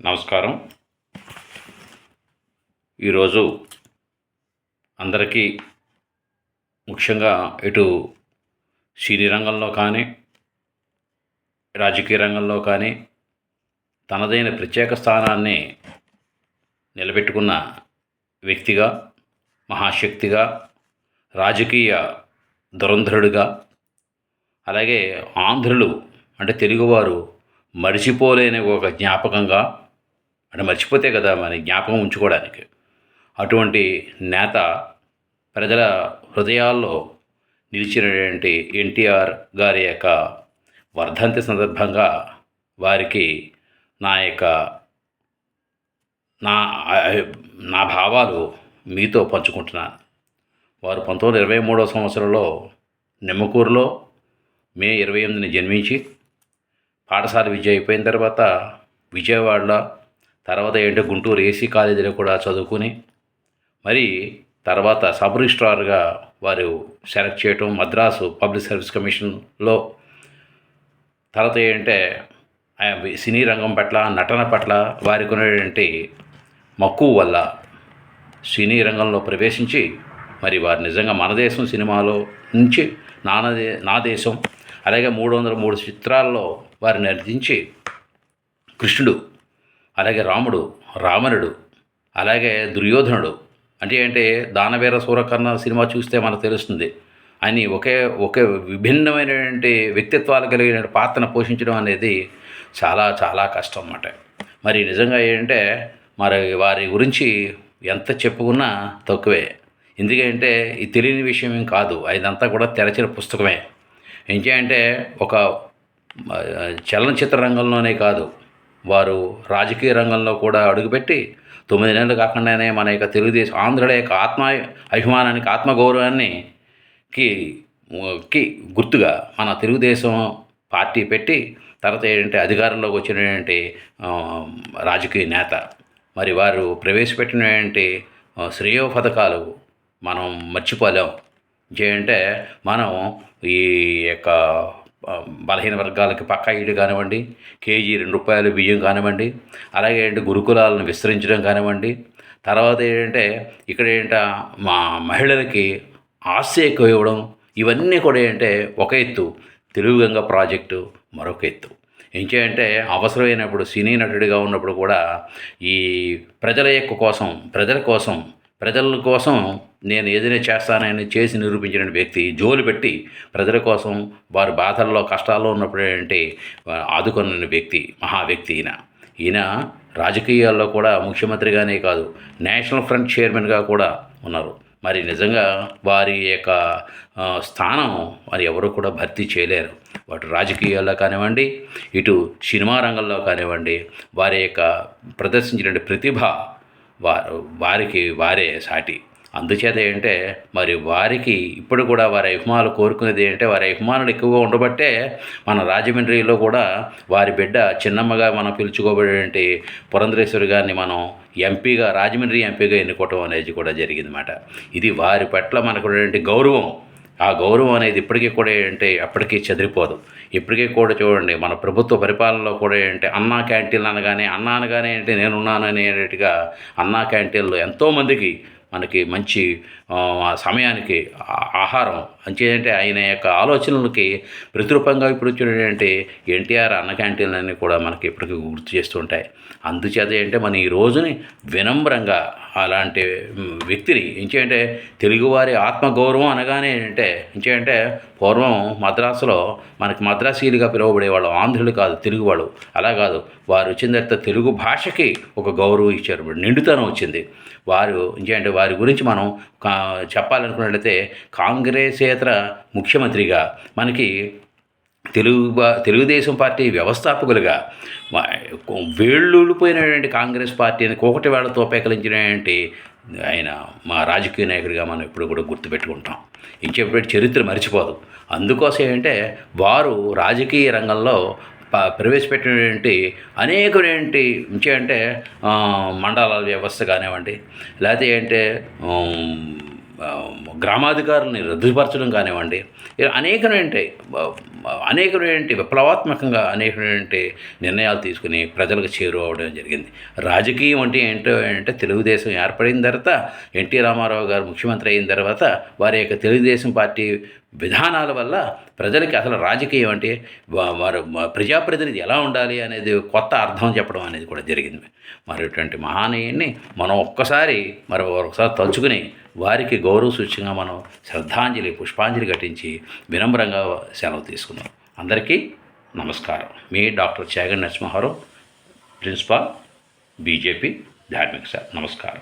నమస్కారం. ఈరోజు అందరికీ ముఖ్యంగా ఇటు సినీ రంగంలో కానీ రాజకీయ రంగంలో కానీ తనదైన ప్రత్యేక స్థానాన్ని నిలబెట్టుకున్న వ్యక్తిగా మహాశక్తిగా రాజకీయ దురంధరుడిగా అలాగే ఆంధ్రులు అంటే తెలుగువారు మరిచిపోలేని ఒక జ్ఞాపకంగా అంటే మర్చిపోతే కదా మన జ్ఞాపకం ఉంచుకోవడానికి. అటువంటి నేత ప్రజల హృదయాల్లో నిలిచినటువంటి ఎన్టీఆర్ గారి యొక్క వర్ధంతి సందర్భంగా వారికి నా యొక్క నా నా భావాలు మీతో పంచుకుంటున్నాను. వారు పంతొమ్మిది ఇరవై మూడవ సంవత్సరంలో నిమ్మకూరులో మే ఇరవై ఎనిమిదిని జన్మించి పాఠశాల విద్య అయిపోయిన తర్వాత విజయవాడలో తర్వాత ఏంటో గుంటూరు ఏసీ కాలేజీలో కూడా చదువుకుని మరి తర్వాత సబ్ రిజిస్ట్రార్గా వారు సెలెక్ట్ చేయటం మద్రాసు పబ్లిక్ సర్వీస్ కమిషన్లో. తర్వాత ఏంటంటే సినీ రంగం పట్ల నటన పట్ల వారికి ఉన్నటువంటి మక్కువ వల్ల సినీ రంగంలో ప్రవేశించి మరి వారు నిజంగా మన దేశం సినిమాలో నుంచి నానదే నా దేశం అలాగే మూడు వందల మూడు చిత్రాల్లో వారిని నటించి కృష్ణుడు అలాగే రాముడు రావణుడు అలాగే దుర్యోధనుడు. అంటే అంటే దానవీర సూరకర్ణ సినిమా చూస్తే మనకు తెలుస్తుంది. అని ఒకే ఒకే విభిన్నమైనటువంటి వ్యక్తిత్వాలు కలిగిన పాత్రను పోషించడం అనేది చాలా చాలా కష్టం అన్నమాట. మరి నిజంగా ఏంటంటే మరి వారి గురించి ఎంత చెప్పుకున్నా తక్కువే. ఎందుకంటే ఇది తెలియని విషయం ఏం కాదు. ఇదంతా కూడా తెరచిన పుస్తకమే. ఏం ఒక చలనచిత్ర రంగంలోనే కాదు. వారు రాజకీయ రంగంలో కూడా అడుగుపెట్టి తొమ్మిది నెలలు కాకుండానే మన యొక్క తెలుగుదేశం ఆంధ్రుల యొక్క ఆత్మ అభిమానానికి ఆత్మగౌరవాన్ని కి కి గుర్తుగా మన తెలుగుదేశం పార్టీ పెట్టి తర్వాత ఏంటంటే అధికారంలోకి వచ్చినటువంటి రాజకీయ నేత. మరి వారు ప్రవేశపెట్టినటువంటి ఏంటి శ్రేయో పథకాలు మనం మర్చిపోలేం. ఏంటంటే మనం ఈ యొక్క బలహీన వర్గాలకి పక్కా ఇల్లు కానివ్వండి కేజీ రెండు రూపాయలు బియ్యం కానివ్వండి అలాగే ఏంటి గురుకులాలను విస్తరించడం కానివ్వండి. తర్వాత ఏంటంటే ఇక్కడ ఏంట మా మహిళలకి ఆస్తి ఎక్కువ ఇవ్వడం ఇవన్నీ కూడా ఏంటంటే ఒక ఎత్తు. తెలుగు గంగ ప్రాజెక్టు మరొక ఎత్తు. ఏం అవసరమైనప్పుడు సినీ నటుడిగా ఉన్నప్పుడు కూడా ఈ ప్రజల యొక్క కోసం ప్రజల కోసం ప్రజల కోసం నేను ఏదైనా చేస్తానని చేసి నిరూపించిన వ్యక్తి జోలు పెట్టి ప్రజల కోసం వారి బాధల్లో కష్టాల్లో ఉన్నప్పుడు అంటే ఆదుకున్న వ్యక్తి మహా వ్యక్తి ఈయన. ఈయన రాజకీయాల్లో కూడా ముఖ్యమంత్రిగానే కాదు నేషనల్ ఫ్రంట్ చైర్మన్గా కూడా ఉన్నారు. మరి నిజంగా వారి యొక్క స్థానం మరి ఎవరు కూడా భర్తీ చేయలేరు. వాటి రాజకీయాల్లో కానివ్వండి ఇటు సినిమా రంగంలో కానివ్వండి వారి యొక్క ప్రదర్శించిన ప్రతిభ వారికి వారే సాటి. అందుచేత ఏంటంటే మరి వారికి ఇప్పుడు కూడా వారి అభిమానులు కోరుకునేది ఏంటంటే వారి అభిమానులు ఎక్కువగా ఉండబట్టే మన రాజమండ్రిలో కూడా వారి బిడ్డ చిన్నమ్మగా మనం పిలుచుకోబడేటువంటి పురంధరేశ్వరి గారిని మనం ఎంపీగా రాజమండ్రి ఎంపీగా ఎన్నుకోవటం అనేది కూడా జరిగిందన్నమాట. ఇది వారి పట్ల మనకు గౌరవం. ఆ గౌరవం అనేది ఇప్పటికీ కూడా ఏంటంటే ఎప్పటికీ చెదిరిపోదు. ఇప్పటికీ కూడా చూడండి మన ప్రభుత్వ పరిపాలనలో కూడా ఏంటంటే అన్నా క్యాంటీన్లు అనగానే అన్నా అనగానే ఏంటి నేనున్నాను అనేటిగా అన్నా క్యాంటీన్లో ఎంతోమందికి మనకి మంచి సమయానికి ఆహారం. అంటే ఆయన యొక్క ఆలోచనలకి ప్రతిరూపంగా ఇప్పుడు వచ్చినటువంటి ఎన్టీఆర్ అన్న క్యాంటీన్లన్నీ కూడా మనకి ఇప్పటికీ గుర్తు చేస్తుంటాయి అందుచేత ఏంటంటే మన ఈ రోజుని వినమ్రంగా అలాంటి వ్యక్తిని ఇంకేంటే తెలుగువారి ఆత్మగౌరవం అనగానే ఏంటంటే ఇంకేంటే పూర్వం మద్రాసులో మనకి మద్రాసీలుగా పిలువబడేవాళ్ళు ఆంధ్రులు కాదు తెలుగు వాళ్ళు. అలా కాదు. వారు వచ్చిన తర్వాత తెలుగు భాషకి ఒక గౌరవం ఇచ్చారు. నిండుతనం వచ్చింది. వారు అంటే వారి గురించి మనం కా చెప్పాలనుకున్నట్లయితే కాంగ్రెసేతర ముఖ్యమంత్రిగా మనకి తెలుగు తెలుగుదేశం పార్టీ వ్యవస్థాపకులుగా మా- వేళ్ళూడిపోయినటువంటి కాంగ్రెస్ పార్టీని కోకటి వేళతో పేకలించినటువంటి ఆయన మా రాజకీయ నాయకుడిగా మనం ఎప్పుడు కూడా గుర్తుపెట్టుకుంటాం. ఇంకెప్పుడు చరిత్ర మర్చిపోదు. అందుకోసం ఏంటంటే వారు రాజకీయ రంగంలో ప- ప్రవేశపెట్టినటువంటి అనేకమైనటువంటి అంటే మండలాల వ్యవస్థ కానివ్వండి లేకపోతే ఏంటంటే గ్రామాధికారుల్ని రద్దుపరచడం కానివ్వండి ఇలా అనేకమైనటువంటి అనేకమైనటువంటి విప్లవాత్మకంగా అనేకమైనటువంటి నిర్ణయాలు తీసుకుని ప్రజలకు చేరువవడం జరిగింది. రాజకీయం అంటే ఏంటో అంటే తెలుగుదేశం ఏర్పడిన తర్వాత ఎన్టీ రామారావు గారు ముఖ్యమంత్రి అయిన తర్వాత వారి యొక్క తెలుగుదేశం పార్టీ విధానాల వల్ల ప్రజలకి అసలు రాజకీయం అంటే వారు ప్రజాప్రతినిధి ఎలా ఉండాలి అనేది కొత్త అర్థం చెప్పడం అనేది కూడా జరిగింది. మరి ఇటువంటి మహానీయుని మనం ఒక్కసారి మరి ఒకసారి తలుచుకుని వారికి గౌరవ సూచ్యంగా మనం శ్రద్ధాంజలి పుష్పాంజలి ఘటించి వినమ్రంగా సెలవు తీసుకుందాం. అందరికీ నమస్కారం. మీ doctor Chegan Narasimharao principal BJP ధార్మిక సార్ నమస్కారం.